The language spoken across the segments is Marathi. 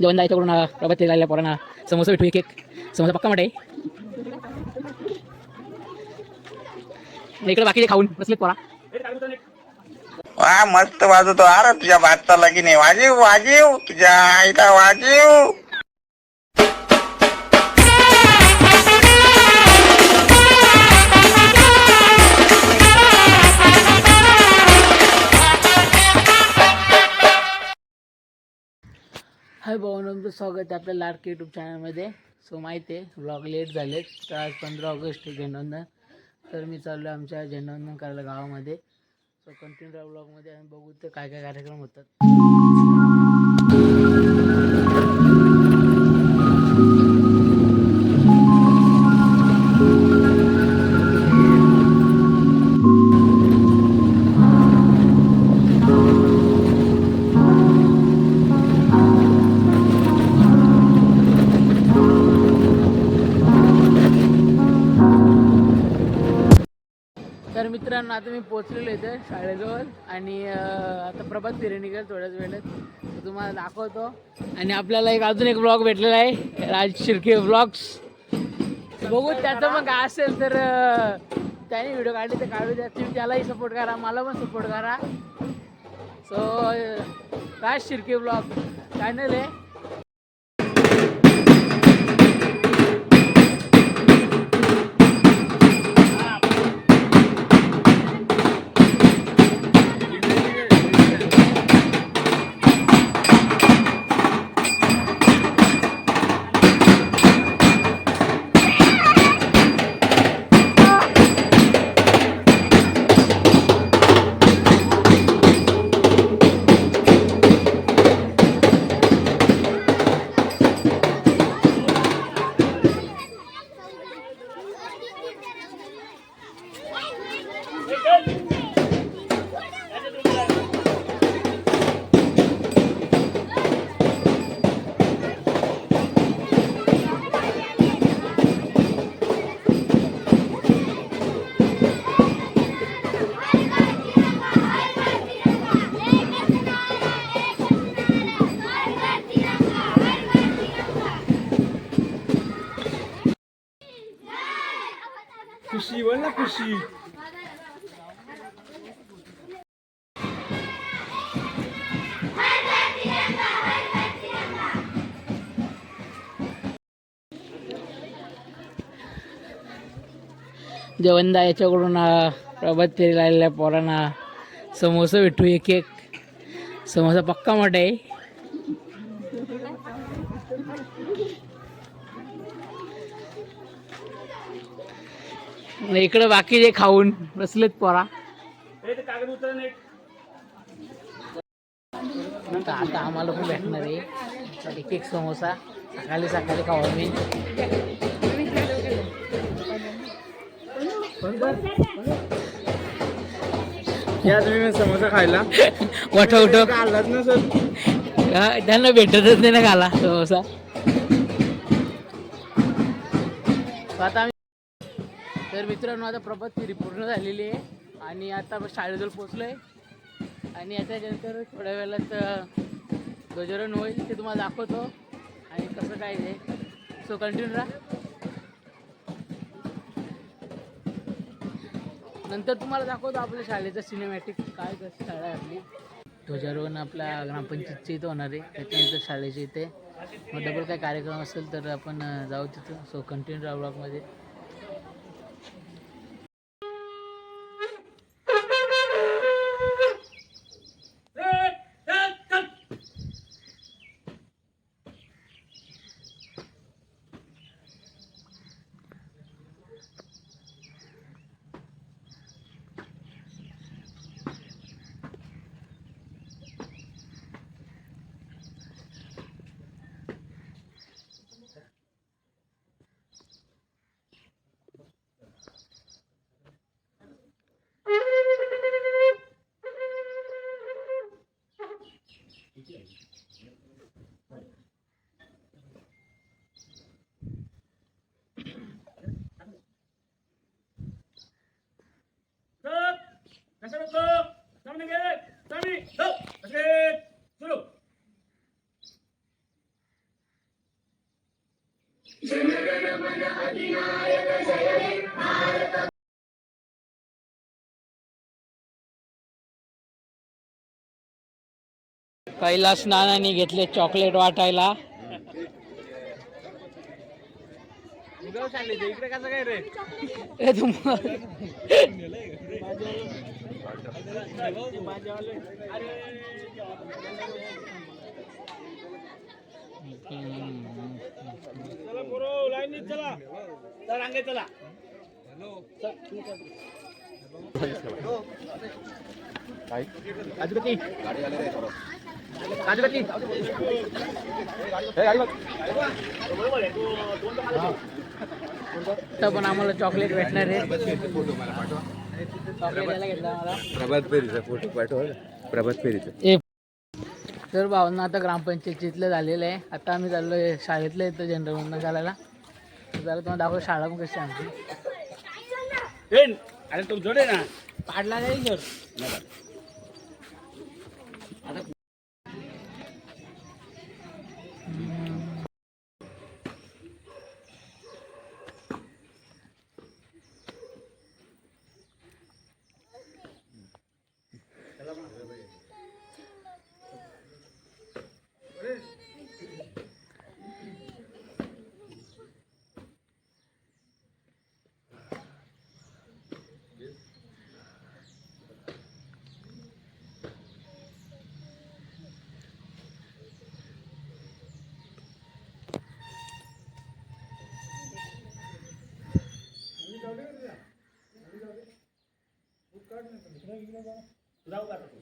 जेवण जायच्याकडून प्रभात ते लागल्या पोरांना. समोसा भेटू एक एक समोसा पक्का मटे. इकडे बाकीचे खाऊन बसलेत पोरा. वा मस्त वाजवतो. अरे तुझ्या भातचा की नाही? वाजीव वाजीव. तुझ्या आईला वाजीव. हाय भावनांचं स्वागत आहे आपल्या लाडके यूट्यूब चॅनलमध्ये सो माहिती आहे व्लॉग लेट झालेत. तर आज पंधरा ऑगस्ट आहे झेंडावंदन तर मी चाललो आहे आमच्या झेंडावंदन करायला गावामध्ये. सो कंटिन्यू राहा ब्लॉगमध्ये आम्ही बघू ते काय काय कार्यक्रम होतात. आता मी पोचलेलो इथे शाळेजवळ आणि आता प्रभात फिरे निघेल थोड्याच वेळेत. तुम्हाला दाखवतो. आणि आपल्याला एक अजून एक ब्लॉग भेटलेला आहे राज शिर्के ब्लॉग्स बघू त्याचं मग काय असेल तर त्याने व्हिडिओ काढले ते काढू द्या. तुम्ही त्यालाही सपोर्ट करा मला पण सपोर्ट करा. So Raj Shirke blog channel आहे. खुशी बोल ना खुशी जेवणदा याच्याकडून प्रभात फेरीला आलेल्या पोरांना समोसा भेटू एक एक. समोसा पक्का मोठा आहे. इकडं बाकीचे खाऊन बसलेत पोरा. आता आम्हाला पण भेटणार आहे. एक एक समोसा. सकाळी सकाळी खाऊ मी या तुम्ही समोसा खायला. वाटा उठव खाल्लाच ना सर? त्यांना भेटतच नाही ना खाला समोसा. आता तर मित्रांनो आता प्रभात फेरी पूर्ण झालेली आहे आणि आता आपण शाळेजवळ पोचलो आहे आणि याच्यानंतर थोड्या वेळात अं, ध्वजारोहण होईल ते तुम्हाला दाखवतो. आणि कसं काय आहे सो कंटिन्यू राहा. नंतर तुम्हाला दाखवतो आपल्या शाळेचं सिनेमॅटिक काय कसं शाळा आहे आपली. ध्वजारोहण आपल्या ग्रामपंचायतच्या इथं होणार आहे. त्याच्यानंतर शाळेच्या इथे. मग डबल काय कार्यक्रम असेल तर आपण जाऊ तिथं. सो कंटिन्यू राहू ब्लॉकमध्ये कैलास नानांनी घेतले चॉकलेट वाटायला. इकडे कसं काय रे? चला पोरो लाईन चला. चला रांगे चला. काजूकती काजूकती तर पण आम्हाला चॉकलेट भेटणार आहे. प्रभात फेरीचा फोटो पाठवा प्रभात फेरीचा. तर भावना आता ग्रामपंचायतीतलं झालेलं आहे. आता आम्ही चाललो आहे शाळेतलं येतं जनरल घालायला तर जरा तुम्हाला दाखव शाळा पण कशी आमची अरे तू जोडे ना? पाडला नाही सर सुरू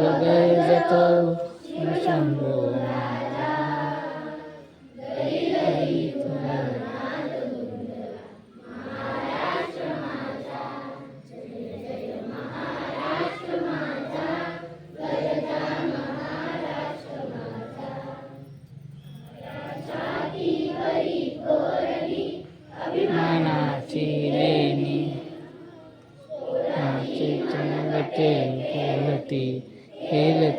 सुगय जातो शंभू माझा घरी आमची चंगते Hele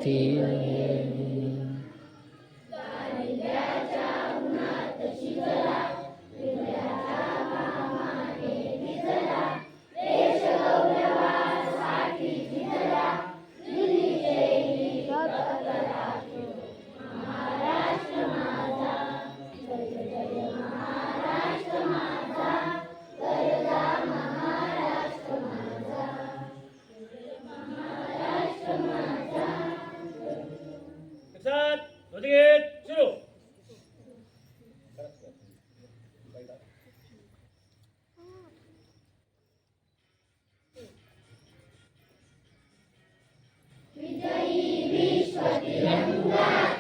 Jesus.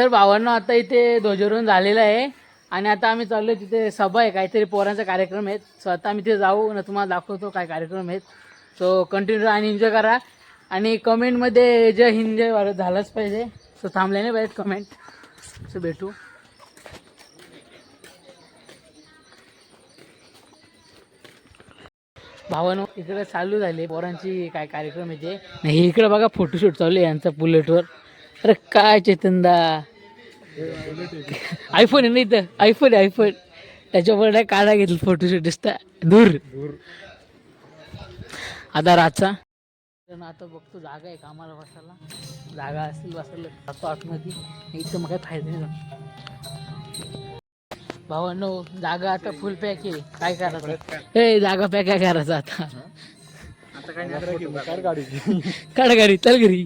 तर भावांनो आता इथे ध्वजारोहण झालेलं आहे. आणि आता आम्ही चाललो तिथे सभा आहे. काहीतरी पोरांचा कार्यक्रम आहेत सो आता आम्ही तिथे जाऊ न तुम्हाला दाखवतो काय कार्यक्रम आहेत. सो कंटिन्यू आणि एन्जॉय करा. आणि कमेंटमध्ये जय हिंद जय भारत झालंच पाहिजे. सो थांबले नाही पाहिजेत कमेंट सो भेटू. भावानो इकडे चालू झाले पोरांची काय कार्यक्रम आहे ते. नाही इकडे बघा फोटोशूट चालू आहे यांचा बुलेटवर अरे काय चेतनदा? आयफोन आहे ना इथं? आयफोन आहे आयफोन त्याच्यावर नाही काढा घेतलं फोटोशूट दिसता. दूर. आता रातचा. तर आता बघतो जागा आहे कामाला बसायला. जागा असेल बसायला जातो आतमध्ये. इथं मग काय फायदा नाही भावांनो जागा आता फुल पॅक आहे. काय करायचं? ए जागा पॅक काय करायचं आता? काढ गाडी चल घरी.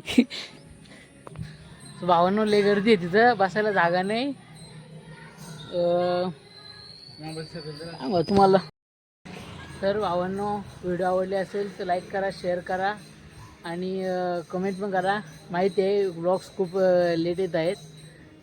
भावांनो लय गर्दी आहे तिथं. बसायला जागा नाही. सांगा तुम्हाला? तर भावांनो व्हिडिओ आवडले असेल तर लाईक करा शेअर करा आणि कमेंट पण करा. माहिती आहे ब्लॉग्स खूप लेट येत आहेत.